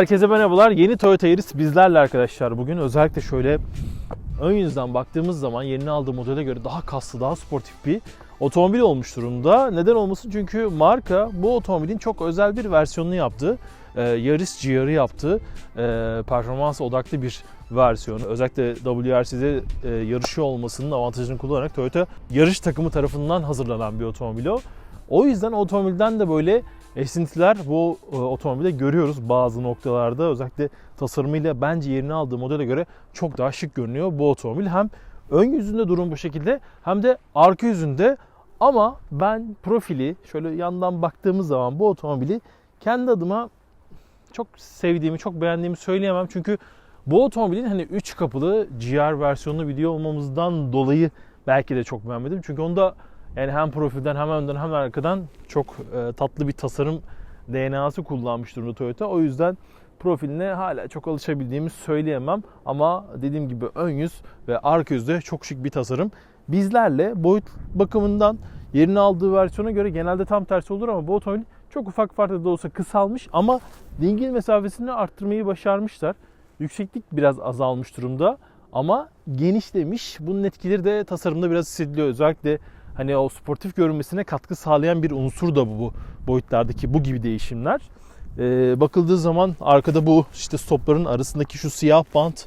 Herkese merhabalar. Yeni Toyota Yaris bizlerle arkadaşlar. Bugün özellikle şöyle ön yüzden baktığımız zaman yeni aldığı modele göre daha kaslı, daha sportif bir otomobil olmuş durumda. Neden olmasın? Çünkü marka bu otomobilin çok özel bir versiyonunu yaptı. Ee, Yaris GR'ı yaptı. Ee, performans odaklı bir versiyonu. Özellikle WRC'de e, yarışıyor olmasının avantajını kullanarak Toyota yarış takımı tarafından hazırlanan bir otomobil o. O yüzden otomobilden de böyle esintiler bu e, otomobilde görüyoruz bazı noktalarda. Özellikle tasarımıyla bence yerini aldığı modele göre çok daha şık görünüyor bu otomobil. Hem ön yüzünde durum bu şekilde hem de arka yüzünde ama ben profili şöyle yandan baktığımız zaman bu otomobili kendi adıma çok sevdiğimi, çok beğendiğimi söyleyemem. Çünkü bu otomobilin hani 3 kapılı GR versiyonlu video olmamızdan dolayı belki de çok beğenmedim. Çünkü onda yani hem profilden hem önden hem arkadan çok e, tatlı bir tasarım DNA'sı kullanmış durumda Toyota. O yüzden profiline hala çok alışabildiğimi söyleyemem. Ama dediğim gibi ön yüz ve arka yüzde çok şık bir tasarım. Bizlerle boyut bakımından yerini aldığı versiyona göre genelde tam tersi olur ama bu otomobil çok ufak farklı da olsa kısalmış ama dingil mesafesini arttırmayı başarmışlar. Yükseklik biraz azalmış durumda ama genişlemiş. Bunun etkileri de tasarımda biraz hissediliyor. Özellikle hani o sportif görünmesine katkı sağlayan bir unsur da bu, bu boyutlardaki bu gibi değişimler. Ee, bakıldığı zaman arkada bu işte stopların arasındaki şu siyah bant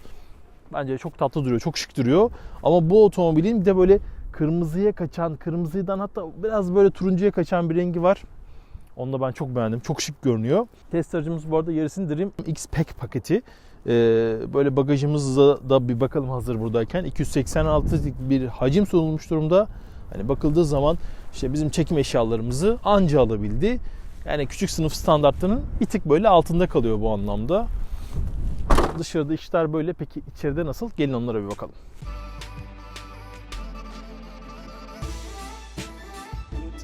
bence çok tatlı duruyor, çok şık duruyor. Ama bu otomobilin bir de böyle kırmızıya kaçan, kırmızıdan hatta biraz böyle turuncuya kaçan bir rengi var. Onu da ben çok beğendim. Çok şık görünüyor. Test aracımız bu arada Yaris'in Dream X-Pack paketi. Ee, böyle bagajımızda da bir bakalım hazır buradayken. 286 bir hacim sunulmuş durumda. Hani bakıldığı zaman işte bizim çekim eşyalarımızı anca alabildi. Yani küçük sınıf standartlarının bir tık böyle altında kalıyor bu anlamda. Dışarıda işler böyle. Peki içeride nasıl? Gelin onlara bir bakalım.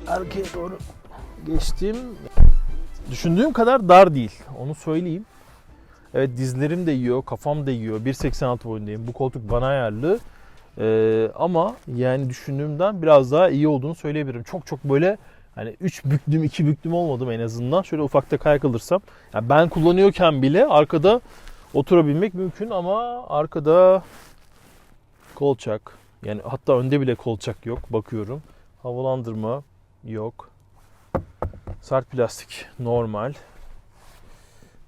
Arkaya doğru geçtim. Düşündüğüm kadar dar değil. Onu söyleyeyim. Evet dizlerim de yiyor, kafam da yiyor. 1.86 boyundayım. Bu koltuk bana ayarlı. Ee, ama yani düşündüğümden biraz daha iyi olduğunu söyleyebilirim. Çok çok böyle hani 3 büklüm 2 büklüm olmadım en azından. Şöyle ufakta kaykılırsam. Yani ben kullanıyorken bile arkada oturabilmek mümkün ama arkada kolçak yani hatta önde bile kolçak yok bakıyorum. Havalandırma yok. Sert plastik normal.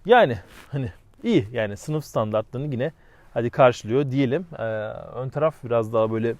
Yani hani iyi yani sınıf standartlarını yine hadi karşılıyor diyelim. Ee, ön taraf biraz daha böyle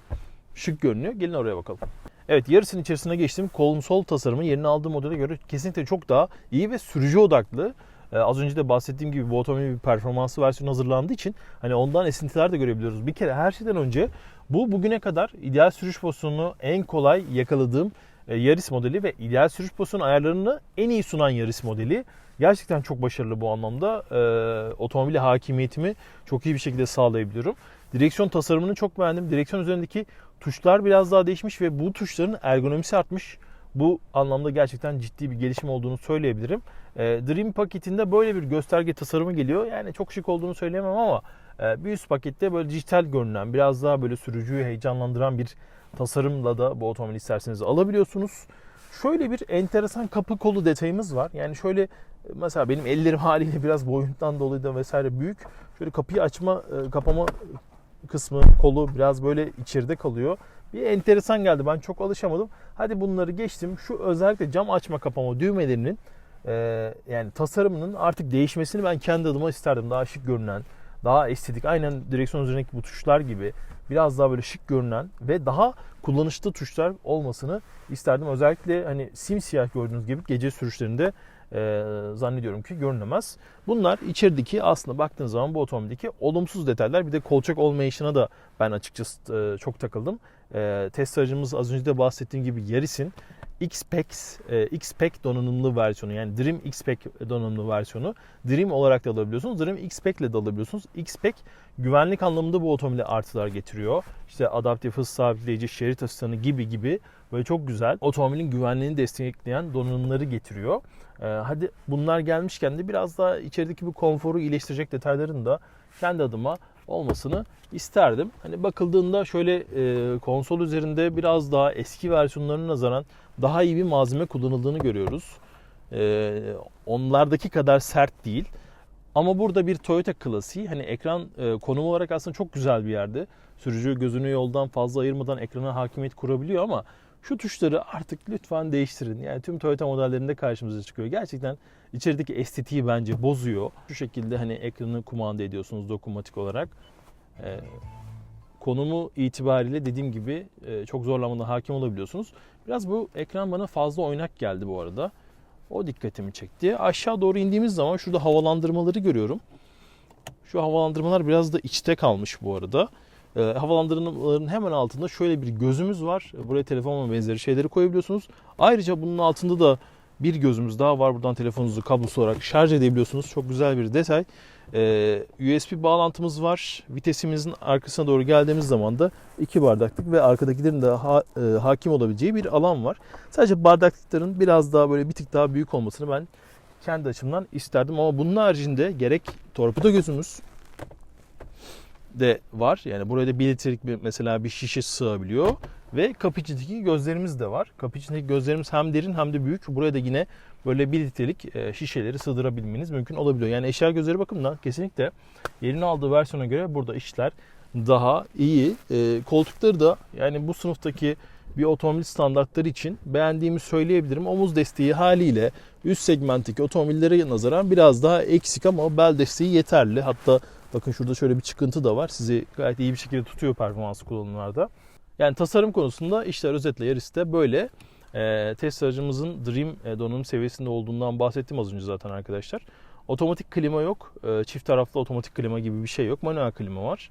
şık görünüyor. Gelin oraya bakalım. Evet yarısının içerisine geçtim. Konsol tasarımı yerini aldığı modele göre kesinlikle çok daha iyi ve sürücü odaklı. Ee, az önce de bahsettiğim gibi bu otomobilin bir performansı versiyonu hazırlandığı için hani ondan esintiler de görebiliyoruz. Bir kere her şeyden önce bu bugüne kadar ideal sürüş pozisyonunu en kolay yakaladığım e, Yaris modeli ve ideal sürüş pozisyonu ayarlarını en iyi sunan Yaris modeli. Gerçekten çok başarılı bu anlamda. E, otomobile hakimiyetimi çok iyi bir şekilde sağlayabiliyorum. Direksiyon tasarımını çok beğendim. Direksiyon üzerindeki tuşlar biraz daha değişmiş ve bu tuşların ergonomisi artmış. Bu anlamda gerçekten ciddi bir gelişim olduğunu söyleyebilirim. E, Dream paketinde böyle bir gösterge tasarımı geliyor. Yani çok şık olduğunu söyleyemem ama e, bir üst pakette böyle dijital görünen, biraz daha böyle sürücüyü heyecanlandıran bir tasarımla da bu otomobili isterseniz alabiliyorsunuz. Şöyle bir enteresan kapı kolu detayımız var. Yani şöyle mesela benim ellerim haliyle biraz boyundan dolayı da vesaire büyük. Şöyle kapıyı açma, e, kapama kısmı, kolu biraz böyle içeride kalıyor. Bir enteresan geldi. Ben çok alışamadım. Hadi bunları geçtim. Şu özellikle cam açma kapama düğmelerinin e, yani tasarımının artık değişmesini ben kendi adıma isterdim. Daha şık görünen, daha estetik. Aynen direksiyon üzerindeki bu tuşlar gibi biraz daha böyle şık görünen ve daha kullanışlı tuşlar olmasını isterdim. Özellikle hani simsiyah gördüğünüz gibi gece sürüşlerinde e, zannediyorum ki görünemez. Bunlar içerideki aslında baktığınız zaman bu otomobildeki olumsuz detaylar. Bir de kolçak olmayışına da ben açıkçası e, çok takıldım. E, test aracımız az önce de bahsettiğim gibi Yaris'in X-Pack, e, X-Pack donanımlı versiyonu yani Dream X-Pack donanımlı versiyonu Dream olarak da alabiliyorsunuz. Dream X-Pack ile de alabiliyorsunuz. X-Pack güvenlik anlamında bu otomobile artılar getiriyor. İşte adaptif hız sabitleyici, şerit asistanı gibi gibi böyle çok güzel otomobilin güvenliğini destekleyen donanımları getiriyor. Ee, hadi bunlar gelmişken de biraz daha içerideki bu konforu iyileştirecek detayların da kendi adıma olmasını isterdim. Hani bakıldığında şöyle e, konsol üzerinde biraz daha eski versiyonlarına nazaran daha iyi bir malzeme kullanıldığını görüyoruz. E, onlardaki kadar sert değil. Ama burada bir Toyota klasiği hani ekran e, konum olarak aslında çok güzel bir yerde. Sürücü gözünü yoldan fazla ayırmadan ekrana hakimiyet kurabiliyor ama şu tuşları artık lütfen değiştirin. Yani tüm Toyota modellerinde karşımıza çıkıyor. Gerçekten içerideki estetiği bence bozuyor. Şu şekilde hani ekranı kumanda ediyorsunuz dokunmatik olarak. E, konumu itibariyle dediğim gibi e, çok zorlanmadan hakim olabiliyorsunuz. Biraz bu ekran bana fazla oynak geldi bu arada. O dikkatimi çekti. Aşağı doğru indiğimiz zaman şurada havalandırmaları görüyorum. Şu havalandırmalar biraz da içte kalmış bu arada. E, havalandırmaların hemen altında şöyle bir gözümüz var. Buraya telefon benzeri şeyleri koyabiliyorsunuz. Ayrıca bunun altında da bir gözümüz daha var. Buradan telefonunuzu kablosuz olarak şarj edebiliyorsunuz. Çok güzel bir detay. Ee, USB bağlantımız var. Vitesimizin arkasına doğru geldiğimiz zaman da iki bardaklık ve arkadakilerin de ha- e, hakim olabileceği bir alan var. Sadece bardaklıkların biraz daha böyle bir tık daha büyük olmasını ben kendi açımdan isterdim. Ama bunun haricinde gerek torpido gözümüz de var. Yani buraya da bir litrelik bir, mesela bir şişe sığabiliyor. Ve kapı içindeki gözlerimiz de var. Kapı içindeki gözlerimiz hem derin hem de büyük. Buraya da yine böyle 1 litrelik e, şişeleri sığdırabilmeniz mümkün olabiliyor. Yani eşya gözleri bakımından kesinlikle yerini aldığı versiyona göre burada işler daha iyi. E, koltukları da yani bu sınıftaki bir otomobil standartları için beğendiğimi söyleyebilirim. Omuz desteği haliyle üst segmentteki otomobillere nazaran biraz daha eksik ama bel desteği yeterli. Hatta bakın şurada şöyle bir çıkıntı da var. Sizi gayet iyi bir şekilde tutuyor performanslı kullanımlarda. Yani tasarım konusunda işler özetle Yaris'te böyle. E, test aracımızın Dream e, donanım seviyesinde olduğundan bahsettim az önce zaten arkadaşlar. Otomatik klima yok. E, çift taraflı otomatik klima gibi bir şey yok. Manuel klima var.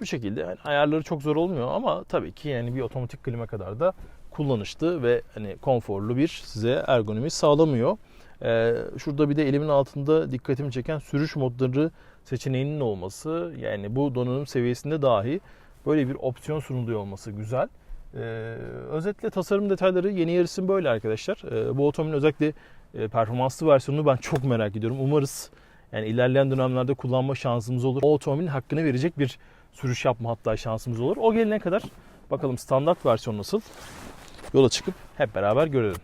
Bu şekilde yani ayarları çok zor olmuyor ama tabii ki yani bir otomatik klima kadar da kullanışlı ve hani konforlu bir size ergonomi sağlamıyor. Ee, şurada bir de elimin altında dikkatimi çeken sürüş modları seçeneğinin olması yani bu donanım seviyesinde dahi böyle bir opsiyon sunuluyor olması güzel. Ee, özetle tasarım detayları yeni yarısın böyle arkadaşlar. Ee, bu otomobilin özellikle e, performanslı versiyonunu ben çok merak ediyorum. Umarız yani ilerleyen dönemlerde kullanma şansımız olur. O otomobilin hakkını verecek bir sürüş yapma hatta şansımız olur. O gelene kadar bakalım standart versiyon nasıl? Yola çıkıp hep beraber görelim.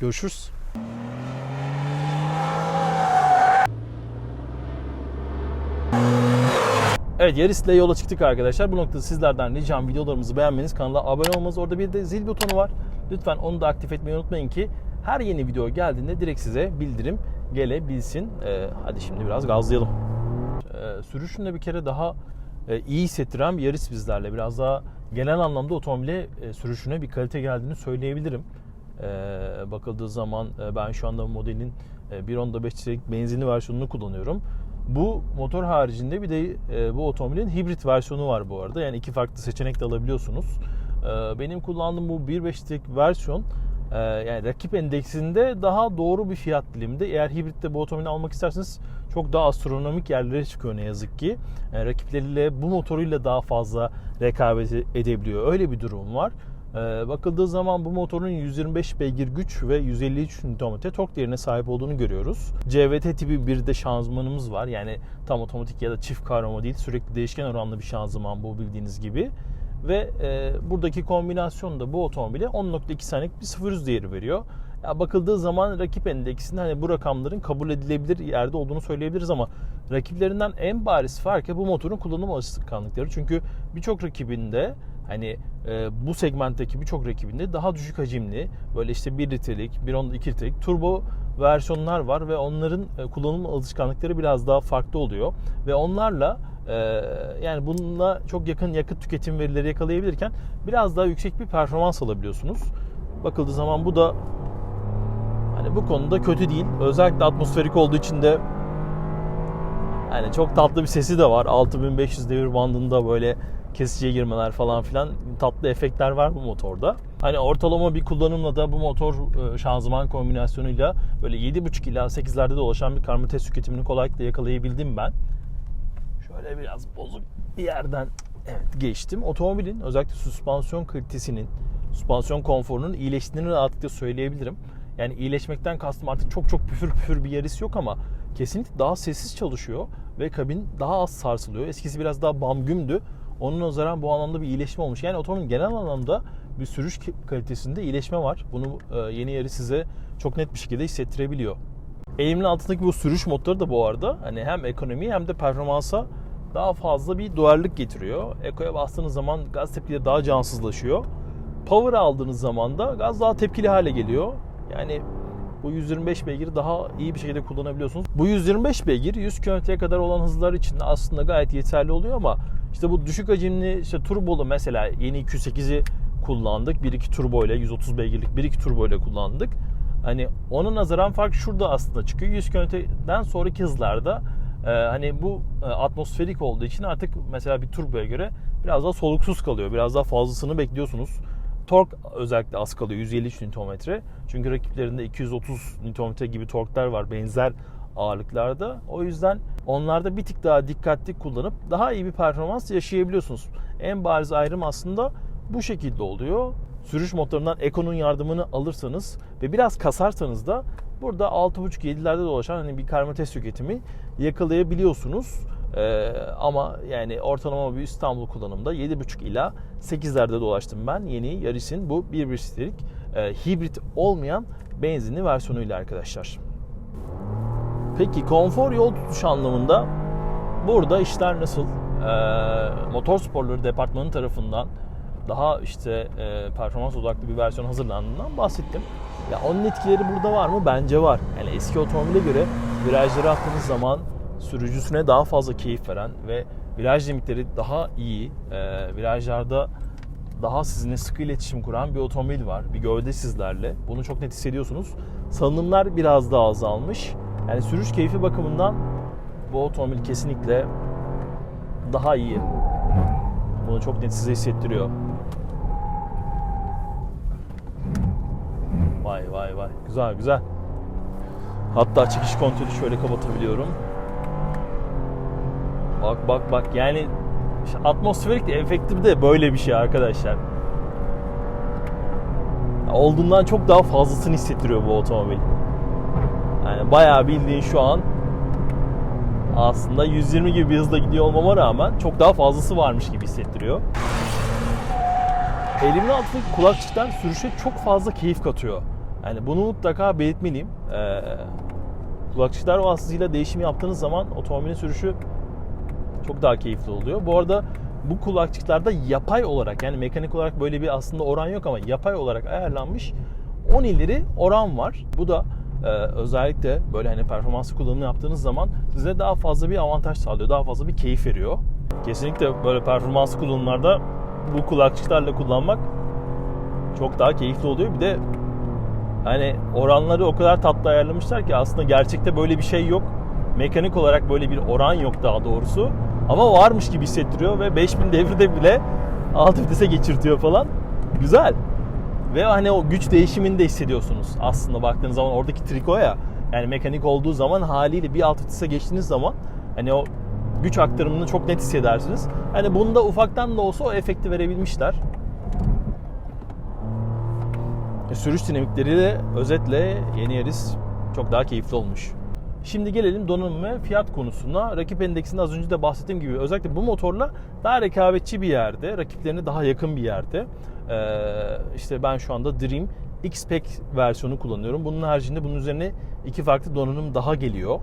Görüşürüz. Evet Yaris'le yola çıktık arkadaşlar. Bu noktada sizlerden ricam videolarımızı beğenmeniz, kanala abone olmanız. Orada bir de zil butonu var. Lütfen onu da aktif etmeyi unutmayın ki her yeni video geldiğinde direkt size bildirim gelebilsin. Ee, hadi şimdi biraz gazlayalım. Ee, sürüşünde bir kere daha e, iyi hissettiren bir Yaris bizlerle. Biraz daha genel anlamda otomobile e, sürüşüne bir kalite geldiğini söyleyebilirim. Ee, bakıldığı zaman e, ben şu anda modelin e, 1.5 litrelik benzinli versiyonunu kullanıyorum. Bu motor haricinde bir de e, bu otomobilin hibrit versiyonu var bu arada. Yani iki farklı seçenek de alabiliyorsunuz. E, benim kullandığım bu 1.5 litrelik versiyon e, yani rakip endeksinde daha doğru bir fiyat diliminde. Eğer hibritte bu otomobili almak isterseniz çok daha astronomik yerlere çıkıyor ne yazık ki. E, rakipleriyle bu motoruyla daha fazla rekabet edebiliyor. Öyle bir durum var. Ee, bakıldığı zaman bu motorun 125 beygir güç ve 153 Nm tork değerine sahip olduğunu görüyoruz. CVT tipi bir de şanzımanımız var. Yani tam otomatik ya da çift kavrama değil. Sürekli değişken oranlı bir şanzıman bu bildiğiniz gibi. Ve e, buradaki kombinasyon da bu otomobile 10.2 saniyelik bir 0 100 değeri veriyor. Ya bakıldığı zaman rakip endeksinde hani bu rakamların kabul edilebilir yerde olduğunu söyleyebiliriz ama rakiplerinden en bariz farkı bu motorun kullanım alışkanlıkları. Çünkü birçok rakibinde hani e, bu segmentteki birçok rakibinde daha düşük hacimli böyle işte 1 litrelik, 1.2 litrelik turbo versiyonlar var ve onların e, kullanım alışkanlıkları biraz daha farklı oluyor ve onlarla e, yani bununla çok yakın yakıt tüketim verileri yakalayabilirken biraz daha yüksek bir performans alabiliyorsunuz. Bakıldığı zaman bu da hani bu konuda kötü değil. Özellikle atmosferik olduğu için de yani çok tatlı bir sesi de var. 6500 devir bandında böyle kesiciye girmeler falan filan tatlı efektler var bu motorda. Hani ortalama bir kullanımla da bu motor e, şanzıman kombinasyonuyla böyle 7.5 ila 8'lerde dolaşan bir karma test tüketimini kolaylıkla yakalayabildim ben. Şöyle biraz bozuk bir yerden evet geçtim. Otomobilin özellikle süspansiyon kalitesinin, süspansiyon konforunun iyileştiğini rahatlıkla söyleyebilirim. Yani iyileşmekten kastım artık çok çok püfür püfür bir yarış yok ama kesinlikle daha sessiz çalışıyor ve kabin daha az sarsılıyor. Eskisi biraz daha bam gümdü. Onun nazaran bu anlamda bir iyileşme olmuş. Yani otomobilin genel anlamda bir sürüş kalitesinde iyileşme var. Bunu e, yeni yarı size çok net bir şekilde hissettirebiliyor. Eğimin altındaki bu sürüş modları da bu arada hani hem ekonomiye hem de performansa daha fazla bir duyarlılık getiriyor. Eko'ya bastığınız zaman gaz tepkileri daha cansızlaşıyor. Power aldığınız zaman da gaz daha tepkili hale geliyor. Yani bu 125 beygiri daha iyi bir şekilde kullanabiliyorsunuz. Bu 125 beygir 100 km'ye kadar olan hızlar için aslında gayet yeterli oluyor ama işte bu düşük hacimli işte turbolu mesela yeni 208'i kullandık. 1.2 turbo ile 130 beygirlik 1.2 turbo ile kullandık. Hani ona nazaran fark şurada aslında çıkıyor. 100 km'den sonraki hızlarda e, hani bu e, atmosferik olduğu için artık mesela bir turboya göre biraz daha soluksuz kalıyor. Biraz daha fazlasını bekliyorsunuz. Tork özellikle az kalıyor 153 Nm. Çünkü rakiplerinde 230 Nm gibi torklar var benzer ağırlıklarda. O yüzden onlarda bir tık daha dikkatli kullanıp daha iyi bir performans yaşayabiliyorsunuz. En bariz ayrım aslında bu şekilde oluyor. Sürüş motorundan Eko'nun yardımını alırsanız ve biraz kasarsanız da burada 6.5-7'lerde dolaşan hani bir karbonatest tüketimi yakalayabiliyorsunuz. Ee, ama yani ortalama bir İstanbul kullanımda 7.5 ila 8'lerde dolaştım ben yeni Yaris'in bu 1.1 litrelik e, hibrit olmayan benzinli versiyonuyla arkadaşlar. Peki konfor yol tutuş anlamında burada işler nasıl? Ee, motor sporları departmanı tarafından daha işte e, performans odaklı bir versiyon hazırlandığından bahsettim. Ya onun etkileri burada var mı? Bence var. Yani eski otomobile göre virajları attığınız zaman sürücüsüne daha fazla keyif veren ve viraj limitleri daha iyi, e, virajlarda daha sizinle sıkı iletişim kuran bir otomobil var. Bir gövde sizlerle. Bunu çok net hissediyorsunuz. Salınımlar biraz daha azalmış. Yani sürüş keyfi bakımından bu otomobil kesinlikle daha iyi. Bunu çok net size hissettiriyor. Vay vay vay. Güzel güzel. Hatta çıkış kontrolü şöyle kapatabiliyorum. Bak bak bak yani işte atmosferik de efektif de böyle bir şey arkadaşlar. Olduğundan çok daha fazlasını hissettiriyor bu otomobil. Yani bayağı bildiğin şu an aslında 120 gibi bir hızla gidiyor olmama rağmen çok daha fazlası varmış gibi hissettiriyor. Elimin altındaki kulakçıklar sürüşe çok fazla keyif katıyor. Yani bunu mutlaka belirtmeliyim. Ee, kulakçıklar vasıtasıyla değişim yaptığınız zaman otomobilin sürüşü çok daha keyifli oluyor. Bu arada bu kulakçıklarda yapay olarak yani mekanik olarak böyle bir aslında oran yok ama yapay olarak ayarlanmış 10 ileri oran var. Bu da e, özellikle böyle hani performanslı kullanımı yaptığınız zaman size daha fazla bir avantaj sağlıyor. Daha fazla bir keyif veriyor. Kesinlikle böyle performanslı kullanımlarda bu kulakçıklarla kullanmak çok daha keyifli oluyor. Bir de hani oranları o kadar tatlı ayarlamışlar ki aslında gerçekte böyle bir şey yok. Mekanik olarak böyle bir oran yok daha doğrusu. Ama varmış gibi hissettiriyor ve 5000 devirde bile alt vitese geçirtiyor falan. Güzel. Ve hani o güç değişimini de hissediyorsunuz aslında baktığınız zaman oradaki triko ya yani mekanik olduğu zaman haliyle bir alt vitese geçtiğiniz zaman hani o güç aktarımını çok net hissedersiniz. Hani bunda ufaktan da olsa o efekti verebilmişler. E, Sürüş dinamikleriyle özetle yeni Yaris çok daha keyifli olmuş. Şimdi gelelim donanım ve fiyat konusuna. Rakip endeksinde az önce de bahsettiğim gibi özellikle bu motorla daha rekabetçi bir yerde, rakiplerine daha yakın bir yerde. Ee, işte ben şu anda Dream X-Pack versiyonu kullanıyorum. Bunun haricinde bunun üzerine iki farklı donanım daha geliyor.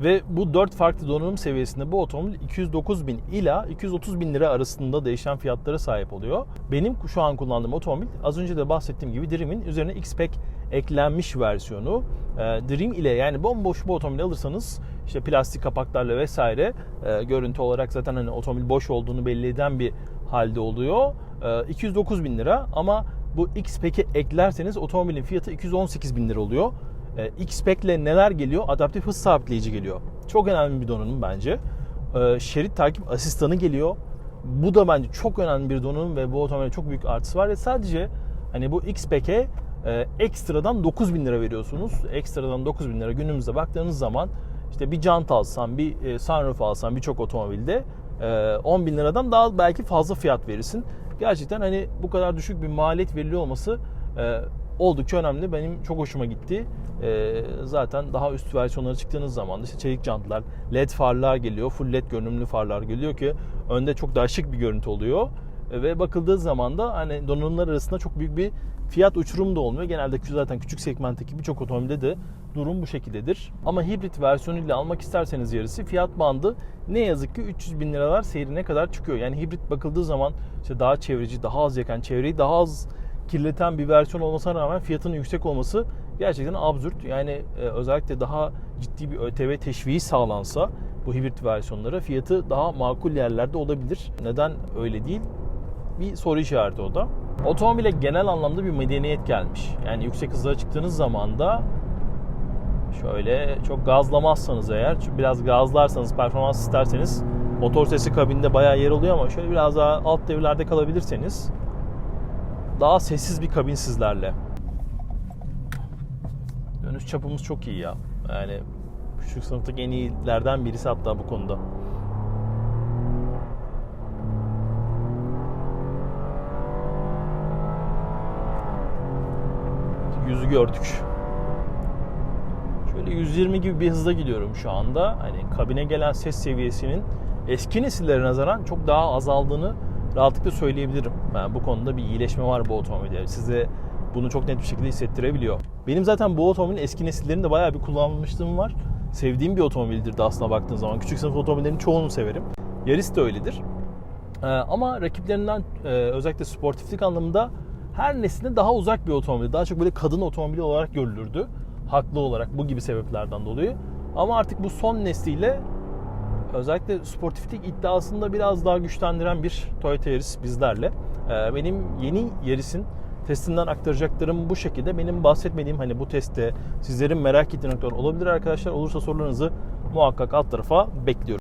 Ve bu 4 farklı donanım seviyesinde bu otomobil 209 bin ila 230 bin lira arasında değişen fiyatlara sahip oluyor. Benim şu an kullandığım otomobil az önce de bahsettiğim gibi Dream'in üzerine X-Pack eklenmiş versiyonu. Ee, Dream ile yani bomboş bu otomobil alırsanız işte plastik kapaklarla vesaire e, görüntü olarak zaten hani otomobil boş olduğunu belli eden bir halde oluyor. E, 209 bin lira ama bu X-Pack'i eklerseniz otomobilin fiyatı 218 bin lira oluyor. E, X-Pack ile neler geliyor? Adaptif hız sabitleyici geliyor. Çok önemli bir donanım bence. E, şerit takip asistanı geliyor. Bu da bence çok önemli bir donanım ve bu otomobilin çok büyük artısı var ve sadece hani bu X-Pack'e e, ekstradan 9 bin lira veriyorsunuz. Ekstradan 9 bin lira günümüzde baktığınız zaman işte bir jant alsan, bir e, sunroof alsan birçok otomobilde e, 10 bin liradan daha belki fazla fiyat verirsin. Gerçekten hani bu kadar düşük bir maliyet veriliyor olması e, oldukça önemli. Benim çok hoşuma gitti. E, zaten daha üst versiyonlara çıktığınız zaman işte çelik jantlar, led farlar geliyor. Full led görünümlü farlar geliyor ki önde çok daha şık bir görüntü oluyor. E, Ve bakıldığı zaman da hani donanımlar arasında çok büyük bir fiyat uçurumu da olmuyor. Genelde zaten küçük segmentteki birçok otomobilde de durum bu şekildedir. Ama hibrit versiyonuyla almak isterseniz yarısı fiyat bandı ne yazık ki 300 bin liralar seyrine kadar çıkıyor. Yani hibrit bakıldığı zaman işte daha çevreci, daha az yakan, çevreyi daha az kirleten bir versiyon olmasına rağmen fiyatının yüksek olması gerçekten absürt. Yani e, özellikle daha ciddi bir ÖTV teşviği sağlansa bu hibrit versiyonlara fiyatı daha makul yerlerde olabilir. Neden öyle değil? Bir soru işareti o da. Otomobile genel anlamda bir medeniyet gelmiş. Yani yüksek hızlara çıktığınız zaman da şöyle çok gazlamazsanız eğer, biraz gazlarsanız, performans isterseniz motor sesi kabinde bayağı yer oluyor ama şöyle biraz daha alt devirlerde kalabilirseniz daha sessiz bir kabin sizlerle. Dönüş çapımız çok iyi ya. Yani şu sınıftaki en iyilerden birisi hatta bu konuda. Yüzü gördük. Şöyle 120 gibi bir hızda gidiyorum şu anda. Hani kabine gelen ses seviyesinin eski nesillere nazaran çok daha azaldığını rahatlıkla söyleyebilirim. Yani bu konuda bir iyileşme var bu otomobilde. Size bunu çok net bir şekilde hissettirebiliyor. Benim zaten bu otomobilin eski nesillerini de bayağı bir kullanmışlığım var. Sevdiğim bir otomobildir de aslına baktığın zaman. Küçük sınıf otomobillerin çoğunu severim. Yaris de öyledir. Ee, ama rakiplerinden e, özellikle sportiflik anlamında her nesline daha uzak bir otomobil. Daha çok böyle kadın otomobili olarak görülürdü. Haklı olarak bu gibi sebeplerden dolayı. Ama artık bu son nesliyle özellikle sportiflik iddiasını da biraz daha güçlendiren bir Toyota Yaris bizlerle. Ee, benim yeni Yaris'in testinden aktaracaklarım bu şekilde. Benim bahsetmediğim hani bu testte sizlerin merak ettiği noktalar olabilir arkadaşlar. Olursa sorularınızı muhakkak alt tarafa bekliyorum.